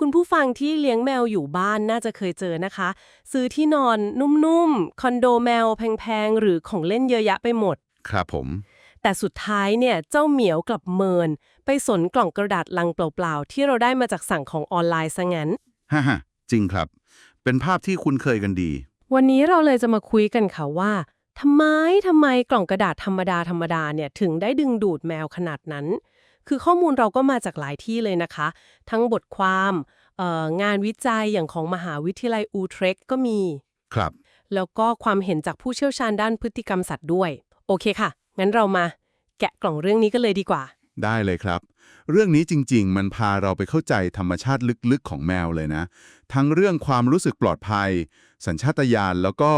คุณผู้ฟังที่เลี้ยงแมวอยู่บ้านน่าจะเคยเจอนะคะ ซื้อที่นอนนุ่มๆ คอนโดแมวแพงๆ หรือของเล่นเยอะแยะไปหมด ครับผม แต่สุดท้ายเนี่ย เจ้าเหมียวกลับเมิน ไปสนกล่องกระดาษลังเปล่าๆ ที่เราได้มาจากสั่งของออนไลน์ซะงั้นฮ่าฮ่าจริงครับ เป็นภาพที่คุ้นเคยกันดี วันนี้เราเลยจะมาคุยกันค่ะว่าทำไมทำไมกล่องกระดาษธรรมดาธรรมดาเนี่ยถึงได้ดึงดูดแมวขนาดนั้น คือข้อมูลเราก็มาจากหลายที่เลยนะคะ ทั้งบทความเอ่องานวิจัยอย่างของมหาวิทยาลัยอูเทรคก็มี ครับ แล้วก็ความเห็นจากผู้เชี่ยวชาญด้านพฤติกรรมสัตว์ด้วย โอเคค่ะ งั้นเรามาแกะกล่องเรื่องนี้กันเลยดีกว่า ได้เลยครับ เรื่องนี้จริง ๆ มันพาเราไปเข้าใจธรรมชาติลึกๆของแมวเลยนะ ทั้งเรื่องความรู้สึกปลอดภัย สัญชาตญาณแล้วก็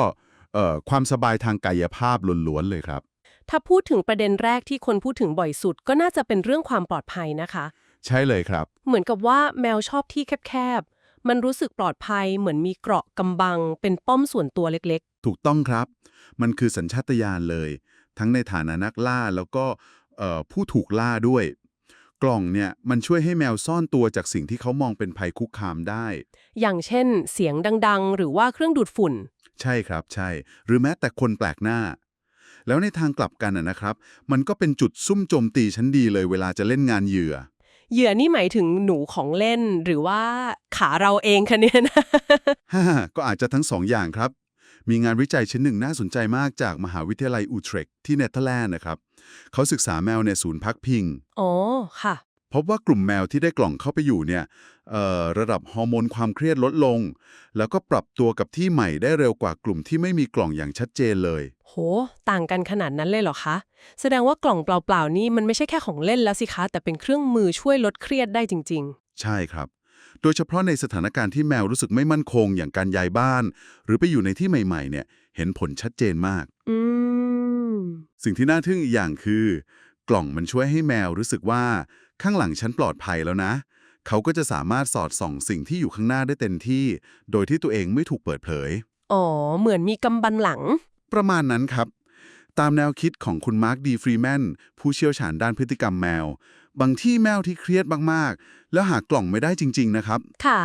เอ่อความสบายทางกายภาพล้วนๆเลยครับ ถ้าพูดถึงประเด็นแรกที่คนพูดถึงบ่อยสุด ก็น่าจะเป็นเรื่องความปลอดภัยนะคะ ใช่เลยครับ เหมือนกับว่าแมวชอบที่แคบๆ มันรู้สึกปลอดภัย เหมือนมีเกราะกำบัง เป็นป้อมส่วนตัวเล็กถูกต้องครับ มันคือสัญชาตญาณเลย ทั้งในฐานะนักล่าแล้วก็เอ่อผู้ถูกล่าด้วย กล่องเนี่ยมันช่วยให้แมวซ่อนตัวจากสิ่งที่เขามองเป็นภัยคุกคามได้ๆอย่างเช่น เสียงดังๆ หรือว่าเครื่องดูดฝุ่น ใช่ครับใช่ หรือแม้แต่คนแปลกหน้า แล้วในทางกลับกันนะนะครับ มันก็เป็นจุดซุ่มโจมตีชั้นดีเลยเวลาจะเล่นงานเหยื่อ เหยื่อนี่หมายถึงหนูของเล่นหรือว่าขาเราเองคะเนี่ยนะ ฮ่าก็อาจจะทั้งสองอย่างครับ มีงานวิจัยชิ้นหนึ่งน่าสนใจมากจากมหาวิทยาลัยอูเทรคที่เนเธอร์แลนด์นะครับ เขาศึกษาแมวในศูนย์พักพิง อ๋อ ค่ะ พบว่ากลุ่มแมวที่ได้กล่องเข้าไปอยู่เนี่ยเอ่อระดับฮอร์โมนความเครียดลดลง แล้วก็ปรับตัวกับที่ใหม่ได้เร็วกว่ากลุ่มที่ไม่มีกล่องอย่างชัดเจนเลย โห ต่างกันขนาดนั้นเลยเหรอคะ แสดงว่ากล่องเปล่าๆนี่มันไม่ใช่แค่ของเล่นแล้วสิคะ แต่เป็นเครื่องมือช่วยลดเครียดได้จริงใช่ครับ โดยเฉพาะในสถานการณ์ที่แมวรู้สึกไม่มั่นคงอย่างการย้ายบ้าน หรือไปอยู่ในที่ใหม่ๆ เนี่ย เห็นผลชัดเจนมากๆอืมสิ่งที่น่าทึ่งอีกอย่างคือ กล่องมันช่วยให้แมวรู้สึกว่า ข้างหลังฉันปลอดภัยแล้วนะ เขาก็จะสามารถสอดส่องสิ่งที่อยู่ข้างหน้าได้เต็มที่ โดยที่ตัวเองไม่ถูกเปิดเผย อ๋อ เหมือนมีกำบันหลัง ประมาณนั้นครับ ตามแนวคิดของคุณมาร์คดีฟรีแมนผู้เชี่ยวชาญด้านพฤติกรรมแมว บางที่แมวที่เครียดมากๆ แล้วหากกล่องไม่ได้จริง ๆ นะครับ ค่ะ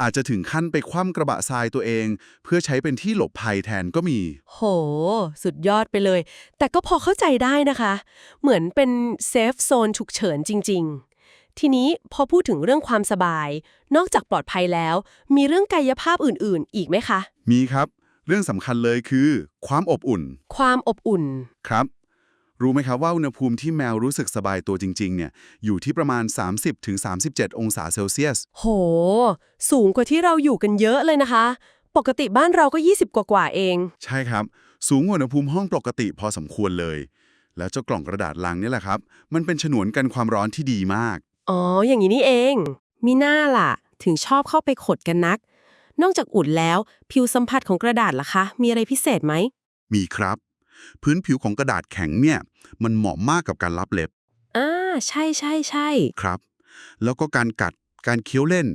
อาจจะถึงขั้นไปคว่ำกระบะทรายตัวเอง เพื่อใช้เป็นที่หลบภัยแทนก็มี โห สุดยอดไปเลย แต่ก็พอเข้าใจได้นะคะ เหมือนเป็นเซฟโซนฉุกเฉินจริง ๆ ทีนี้พอพูดถึงเรื่องความสบาย นอกจากปลอดภัยแล้ว มีเรื่องกายภาพอื่นๆ อีกไหมคะ มีครับ เรื่องสำคัญเลยคือ ความอบอุ่น ความอบอุ่น ครับ รู้ไหมครับว่าอุณหภูมิที่แมวรู้สึกสบายตัวจริง ๆ เนี่ย อยู่ที่ประมาณ 30-37 องศาเซลเซียส โห สูงกว่าที่เราอยู่กันเยอะเลยนะคะ ปกติบ้านเราก็ 20 กว่ากว่าๆเอง ใช่ครับ สูงกว่าอุณหภูมิห้องปกติพอสมควรเลย แล้วเจ้ากล่องกระดาษลังนี่แหละครับ มันเป็นฉนวนกันความร้อนที่ดีมาก อ๋อ อย่างนี้นี่เอง มีหน้าล่ะ ถึงชอบเข้าไปขดกันนัก นอกจากอุ่นแล้ว ผิวสัมผัสของกระดาษล่ะคะ มีอะไรพิเศษไหม มีครับ พื้นผิวของกระดาษแข็งเนี่ย มันเหมาะมากกับการรับเล็บอ่าใช่ใช่ใช่ครับ แล้วก็การกัดการเคี้ยวเล่น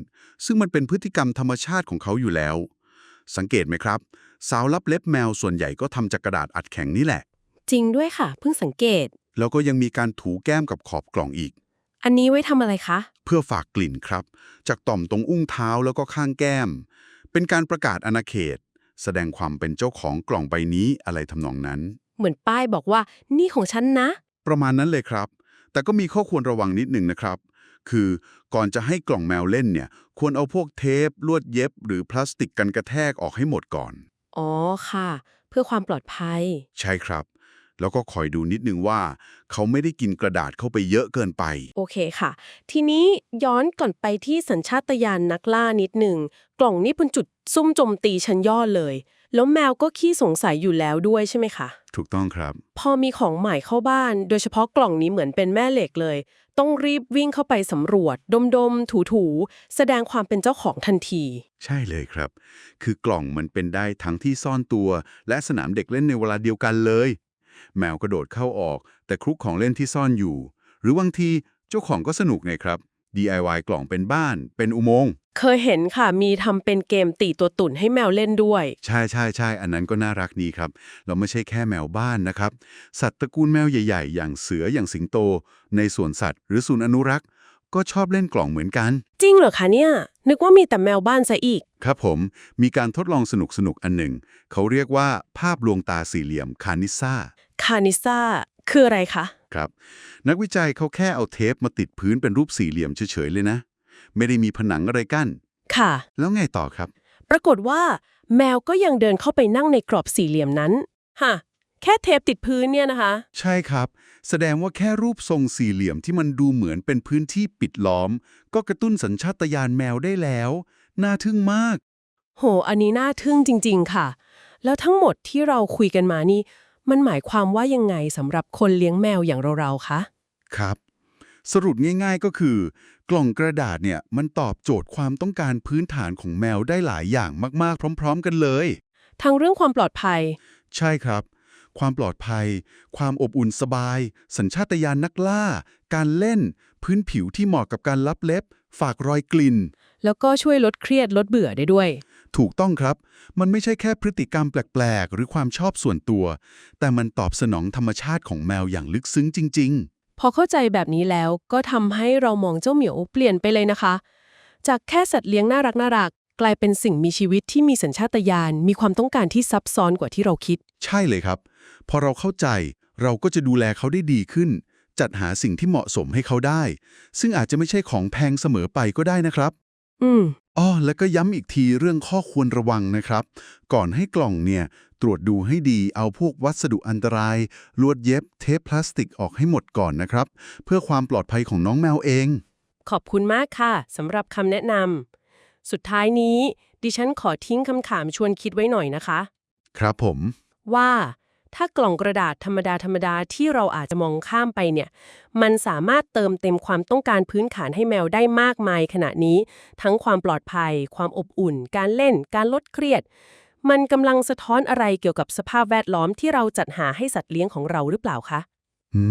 ซึ่งมันเป็นพฤติกรรมธรรมชาติของเขาอยู่แล้ว สังเกตไหมครับ สาวรับเล็บแมวส่วนใหญ่ก็ทำจากกระดาษอัดแข็งนี่แหละ จริงด้วยค่ะ เพิ่งสังเกต แล้วก็ยังมีการถูแก้มกับขอบกล่องอีก อันนี้ไว้ทำอะไรคะ เพื่อฝากกลิ่นครับ จากต่อมตรงอุ้งเท้าแล้วก็ข้างแก้ม เป็นการประกาศอาณาเขต แสดงความเป็นเจ้าของกล่องใบนี้อะไรทำนองนั้น เหมือนป้ายบอกว่า นี่ของฉันนะ ประมาณนั้นเลยครับ แต่ก็มีข้อควรระวังนิดหนึ่งนะครับ คือก่อนจะให้กล่องแมวเล่นเนี่ย ควรเอาพวกเทป ลวดเย็บ หรือพลาสติกกันกระแทกออกให้หมดก่อน อ๋อค่ะ เพื่อความปลอดภัย ใช่ครับ แล้วก็คอยดูนิดนึงว่า เขาไม่ได้กินกระดาษเข้าไปเยอะเกินไป โอเคค่ะ ทีนี้ย้อนก่อนไปที่สัญชาตญาณนักล่านิดหนึ่ง กล่องนี้เป็นจุด ซุ่มโจมตีชั้นยอดเลย แล้วแมวก็ขี้สงสัยอยู่แล้วด้วยใช่ไหมคะ ถูกต้องครับ พอมีของใหม่เข้าบ้าน โดยเฉพาะกล่องนี้เหมือนเป็นแม่เหล็กเลย ต้องรีบวิ่งเข้าไปสำรวจ ดมๆ ถูๆ แสดงความเป็นเจ้าของทันที ใช่เลยครับ คือกล่องมันเป็นได้ทั้งที่ซ่อนตัว และสนามเด็กเล่นในเวลาเดียวกันเลย แมวกระโดดเข้าออก แต่ครุกของเล่นที่ซ่อนอยู่ หรือบางทีเจ้าของก็สนุกไงครับ DIY กล่องเป็นบ้าน เป็นอุโมงค์ เคยเห็นค่ะ มีทำเป็นเกมตีตัวตุ่นให้แมวเล่นด้วย ใช่ใช่ใช่ อันนั้นก็น่ารักดีครับ เราไม่ใช่แค่แมวบ้านนะครับ สัตว์ตระกูลแมวใหญ่ ๆ อย่างเสืออย่างสิงโต ในสวนสัตว์ หรือศูนย์อนุรักษ์ ก็ชอบเล่นกล่องเหมือนกัน จริงเหรอคะเนี่ย นึกว่ามีแต่แมวบ้านซะอีก ครับผม มีการทดลองสนุกๆอันหนึ่ง เขาเรียกว่าภาพลวงตาสี่เหลี่ยมคานิซ่า คานิซ่า คืออะไรคะ ครับ นักวิจัยเขาแค่เอาเทปมาติดพื้นเป็นรูปสี่เหลี่ยมเฉยๆเลยนะ ไม่ได้มีผนังอะไรกั้น ค่ะ แล้วไงต่อครับ ปรากฏว่า แมวก็ยังเดินเข้าไปนั่งในกรอบสี่เหลี่ยมนั้นฮะแค่เทปติดพื้นเนี่ยนะคะ ใช่ครับ แสดงว่าแค่รูปทรงสี่เหลี่ยมที่มันดูเหมือนเป็นพื้นที่ปิดล้อม ก็กระตุ้นสัญชาตญาณแมวได้แล้ว น่าทึ่งมาก โห อันนี้น่าทึ่งจริง ๆ ค่ะ แล้วทั้งหมดที่เราคุยกันมานี่ มันหมายความว่ายังไงสำหรับคนเลี้ยงแมวอย่างเราๆคะ ครับ สรุปง่ายๆก็คือ กล่องกระดาษเนี่ยมันตอบโจทย์ความต้องการพื้นฐานของแมวได้หลายอย่างมากๆ พร้อม ๆ กันเลย ทั้งเรื่องความปลอดภัย ใช่ครับ ความปลอดภัย ความอบอุ่นสบาย สัญชาตญาณนักล่า การเล่น พื้นผิวที่เหมาะกับการลับเล็บ ฝากรอยกลิ่น แล้วก็ช่วยลดเครียดลดเบื่อได้ด้วย ถูกต้องครับ มันไม่ใช่แค่พฤติกรรมแปลก ๆ หรือความชอบส่วนตัว แต่มันตอบสนองธรรมชาติของแมวอย่างลึกซึ้งจริงพอเข้าใจแบบนี้แล้วก็ทำให้เรามองเจ้าเหมียวเปลี่ยนไปเลยนะคะ จากแค่สัตว์เลี้ยงน่ารักน่ารักกลายเป็นสิ่งมีชีวิตที่มีสัญชาตญาณมีความต้องการที่ซับซ้อนกว่าที่เราคิดๆใช่เลยครับ พอเราเข้าใจเราก็จะดูแลเขาได้ดีขึ้น จัดหาสิ่งที่เหมาะสมให้เขาได้ ซึ่งอาจจะไม่ใช่ของแพงเสมอไปก็ได้นะครับ อืม อ้อแล้วก็ย้ำอีกทีเรื่องข้อควรระวังนะครับ ก่อนให้กล่องเนี่ย ตรวจดูให้ดีเอาพวกวัสดุอันตราย ลวดเย็บ เทปพลาสติกออกให้หมดก่อนนะครับ เพื่อความปลอดภัยของน้องแมวเอง ขอบคุณมากค่ะสำหรับคำแนะนำสุดท้ายนี้ ดิฉันขอทิ้งคำถามชวนคิดไว้หน่อยนะคะ ครับผม ว่า ถ้ากล่องกระดาษธรรมดาธรรมดาที่เราอาจจะมองข้ามไปเนี่ย มันสามารถเติมเต็มความต้องการพื้นฐานให้แมวได้มากมายขณะนี้ ทั้งความปลอดภัย ความอบอุ่น การเล่น การลดเครียด มันกำลังสะท้อนอะไรเกี่ยวกับสภาพแวดล้อมที่เราจัดหาให้สัตว์เลี้ยงของเราหรือเปล่าคะ อื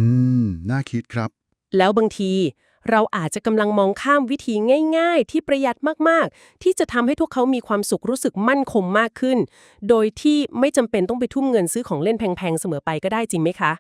ม น่าคิดครับ แล้วบางที เราอาจจะกำลังมองข้ามวิธีง่าย ๆ ที่ประหยัดมากๆ ที่จะทำให้พวกเขามีความสุขรู้สึกมั่นคงมากขึ้น โดยที่ไม่จำเป็นต้องไปทุ่มเงินซื้อของเล่นแพงๆเสมอไปก็ได้จริงไหมคะ